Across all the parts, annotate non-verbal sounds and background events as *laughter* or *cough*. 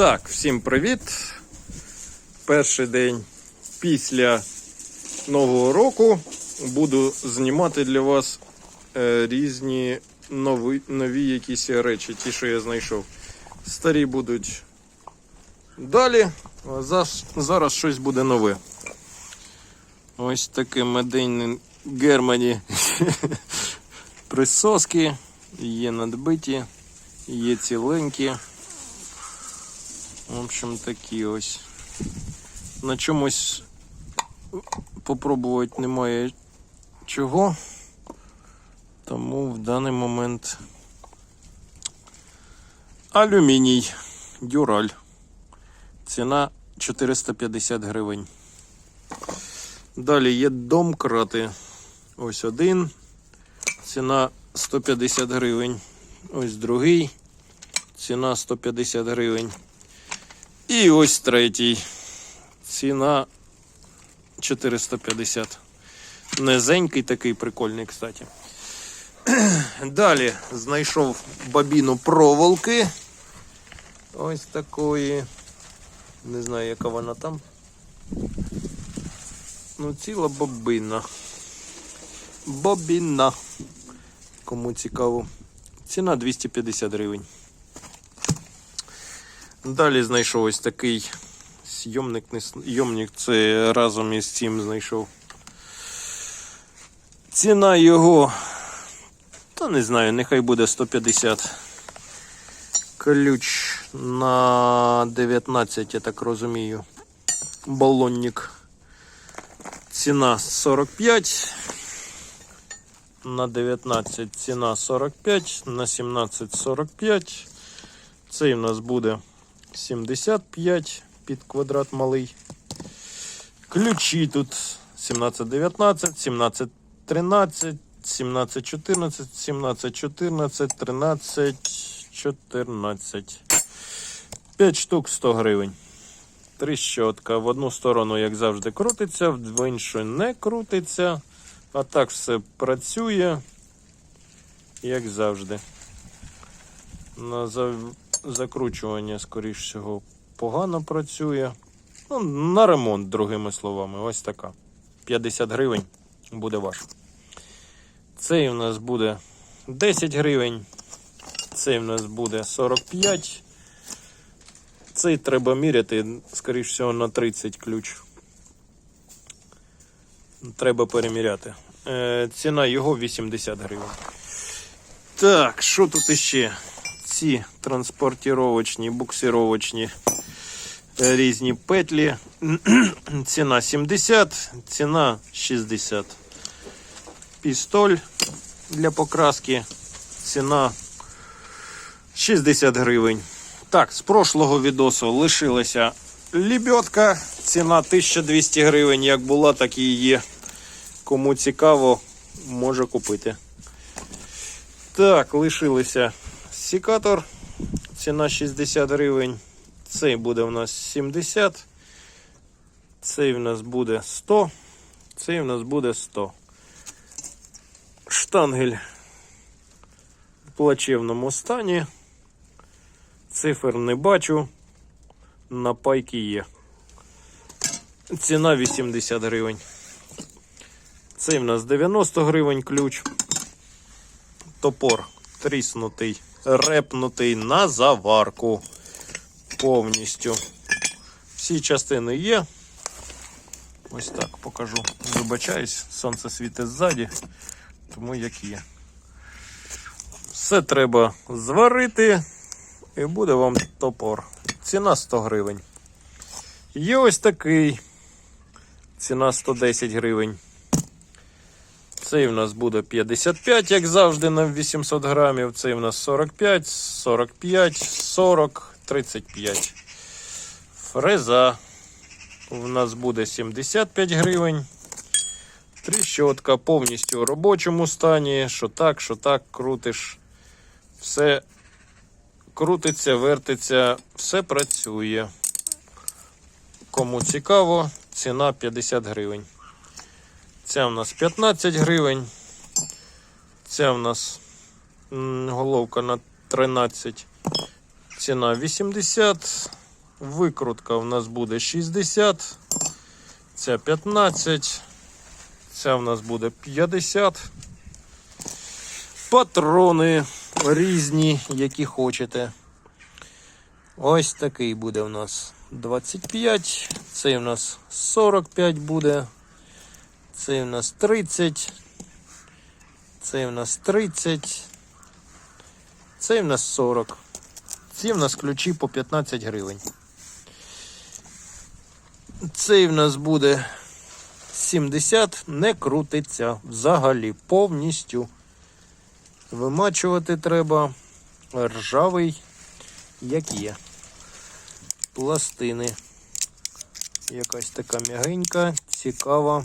Так, всім привіт. Перший день після Нового року буду знімати для вас е, різні нові, нові якісь речі, ті, що я знайшов. Старі будуть далі, а за- зараз щось буде нове. Ось таке медейне Германі *laughs* присоски, є надбиті, є ціленькі. В общем, такі ось. На чомусь попробувати немає чого. Тому в даний момент алюміній, дюраль. Ціна 450 гривень. Далі є домкрати. Ось один. Ціна 150 гривень. Ось другий. Ціна 150 гривень. І ось третій. Ціна 450. Низенький такий прикольний, кстати. *clears throat* Далі знайшов бабіну проволоки. Ось такої. Не знаю, яка вона там. Ну, ціла бобина. Бобіна. Кому цікаво. Ціна 250 гривень. Далі знайшов ось такий зйомник, не зйомник, це разом із цим знайшов. Ціна його, та не знаю, нехай буде 150. Ключ на 19, я так розумію. Балонник. Ціна 45. На 19 ціна 45, на 17 45. Цей у нас буде 75 під квадрат малий. Ключі тут 17, 19, 17, 13, 17, 14, 17, 14, 13, 14. 5 штук 100 гривень. Тріщотка. В одну сторону, як завжди, крутиться, в іншу не крутиться. А так все працює, як завжди. Закручування, скоріш всього, погано працює. Ну, на ремонт, другими словами, ось така. 50 гривень буде ваш. Цей у нас буде 10 гривень. Цей у нас буде 45. Цей треба міряти, скоріш всього, на 30 ключ. Треба переміряти. Е, ціна його 80 гривень. Так, що тут іще? Ці транспортировочні, буксировочні е, різні петлі. ціна 70, ціна 60. Пістоль для покраски. Ціна 60 гривень. Так, з прошлого відосу лишилася лебедка. Ціна 1200 гривень. Як була, так і є. Кому цікаво, може купити. Так, лишилися секатор. Ціна 60 гривень. Цей буде у нас 70. Цей в нас буде 100. Цей в нас буде 100. Штангель в плачевному стані. Цифр не бачу. На пайки є. Ціна 80 гривень. Цей в нас 90 гривень ключ. Топор тріснутий, репнутий на заварку. Повністю. Всі частини є. Ось так покажу. Вибачаюсь, сонце світить ззаді, тому як є. Все треба зварити, і буде вам топор. Ціна 100 гривень. Є ось такий. Ціна 110 гривень. Цей в нас буде 55, як завжди, на 800 грамів. Цей в нас 45, 45, 40, 35. Фреза в нас буде 75 гривень. Тріщотка повністю у робочому стані. Що так, що так, крутиш. Все крутиться, вертиться, все працює. Кому цікаво, ціна 50 гривень. Ця в нас 15 гривень. Ця в нас головка на 13. Ціна 80. Викрутка у нас буде 60, ця 15, ця в нас буде 50. Патрони різні, які хочете. Ось такий буде у нас 25, цей у нас 45 буде, цей у нас 30, цей у нас 30, цей у нас 40. Ці в нас ключі по 15 гривень. Цей в нас буде 70, не крутиться взагалі повністю. Вимачувати треба ржавий, як є. Пластини. Якась така м'ягенька, цікава.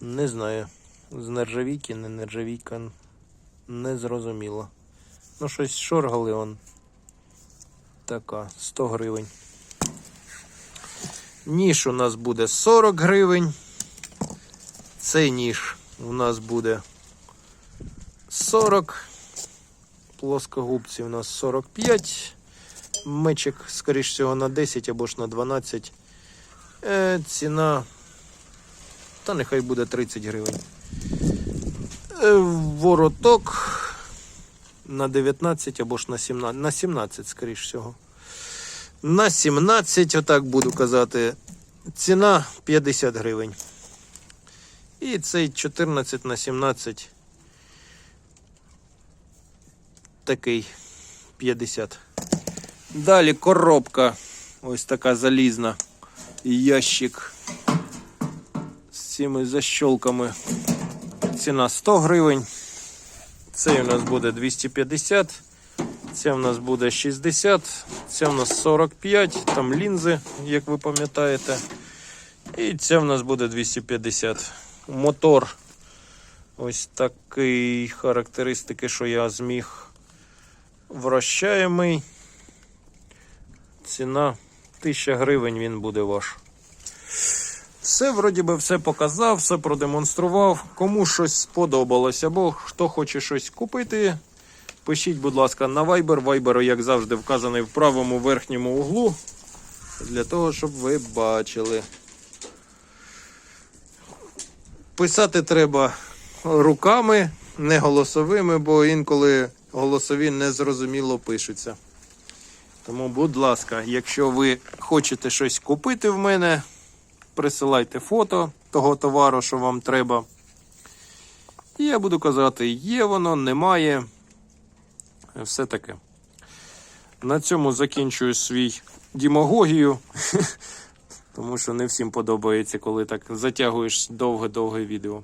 Не знаю. З нержавійки, не нержавійка. Не зрозуміло. Ну, щось шоргали он. Така, 100 гривень. Ніж у нас буде 40 гривень. Цей ніж у нас буде 40. Плоскогубці у нас 45. Мечик, скоріш всього, на 10 або ж на 12. Е, ціна. Та нехай буде 30 гривень. Е, вороток на 19 або ж на 17. На 17, скоріш всього. На 17, отак буду казати. Ціна 50 гривень. І цей 14 на 17 такий 50. Далі коробка. Ось така залізна. Ящик цими защолками. Ціна 100 гривень. Цей у нас буде 250. Це в нас буде 60. Це в нас 45. Там лінзи, як ви пам'ятаєте. І це в нас буде 250. Мотор. Ось такий характеристики, що я зміг. Вращаємий. Ціна 1000 гривень він буде ваш. Все, вроді би, все показав, все продемонстрував. Кому щось сподобалось, або хто хоче щось купити, пишіть, будь ласка, на Viber. Viber, як завжди, вказаний в правому верхньому углу. Для того, щоб ви бачили. Писати треба руками, не голосовими, бо інколи голосові незрозуміло пишуться. Тому, будь ласка, якщо ви хочете щось купити в мене, присилайте фото того товару, що вам треба. І я буду казати, є воно, немає. Все таке. На цьому закінчую свій дімагогію. *laughs* Тому що не всім подобається, коли так затягуєш довге-довге відео.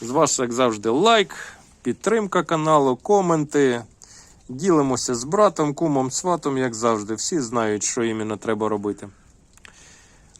З вас, як завжди, лайк, підтримка каналу, коменти. Ділимося з братом, кумом, сватом, як завжди. Всі знають, що іменно треба робити.